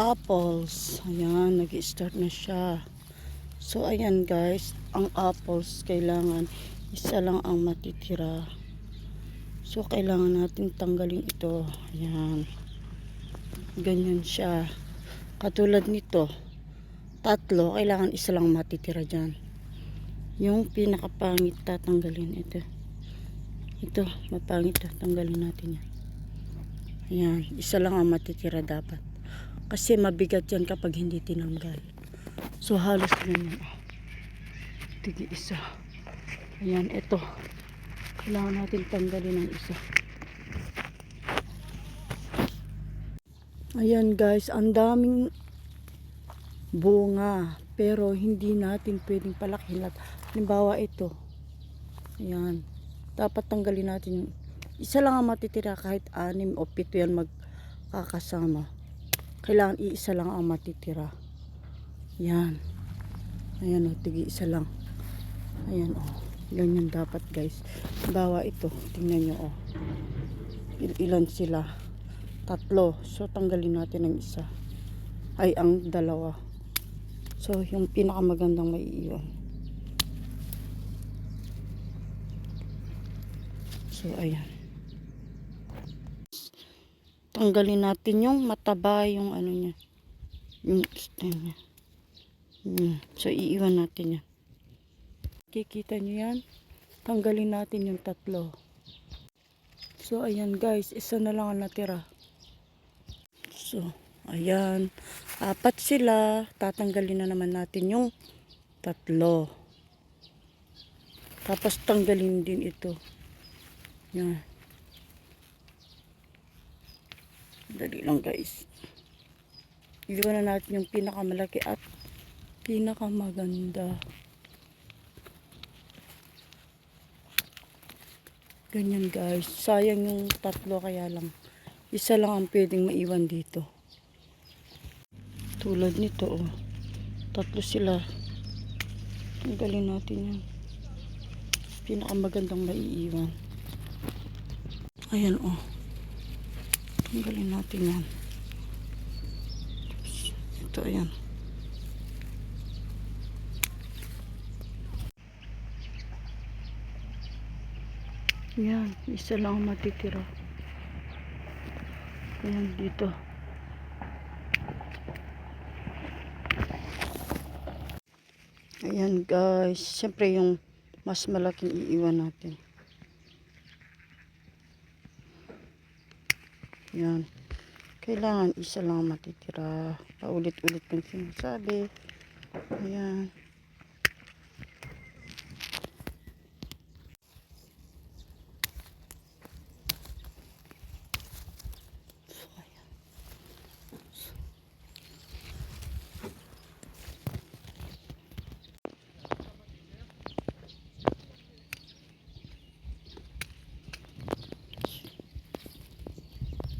apples. Ayan, nag-start na siya. So, ayan guys, ang apples, kailangan isa lang ang matitira. So, kailangan natin tanggalin ito. Ayan. Ganyan siya. Katulad nito, tatlo, kailangan isa lang matitira dyan. Yung pinakapangit tatanggalin ito. Ito, mapangit tatanggalin natin yan. Ayan, isa lang ang matitira dapat. Kasi mabigat yan kapag hindi tinanggal. So halos ganyan. ah. Tigi isa. Ayan, ito. Kailangan natin tanggalin ang isa. Ayan guys, ang daming bunga. Pero hindi natin pwedeng palakihin lahat. Halimbawa ito. Ayan. Dapat tanggalin natin yung isa lang ang matitira kahit anim o pito yan magkakasama. Kailangan iisa lang ang matitira. Yan. Ayan o, tigi isa lang. Ayan o. Ganyan dapat guys. Bawa ito. Tingnan nyo o. Il- ilan sila? Tatlo. So tanggalin natin ang isa. Ay, ang dalawa. So, yung pinakamagandang maiiwan. So, ayan. Tanggalin natin yung mataba yung ano niya. Yung stem niya. Hmm. So, iiwan natin yan. Kikita nyo yan? Tanggalin natin yung tatlo. So, ayan guys. Isa na lang ang natira. So, ayan. Apat sila. Tatanggalin na naman natin yung tatlo. Tapos tanggalin din ito. Yan. Dali lang guys. Iwan na natin yung pinakamalaki at pinakamaganda. Ganyan guys. Sayang yung tatlo kaya lang. Isa lang ang pwedeng maiwan dito. Tulad nito oh. Tatlo sila. Tanggalin natin yan. Pinakamagandang maiiwan. Ayan oh. Tanggalin natin yan. Ito ayan. Yan, isa lang ang matitira. Ayan dito. Ayan guys, siyempre yung mas malaking iiwan natin. Yan. Kailangan isa lang matitira. Paulit-ulit kong sinasabi. Ayan.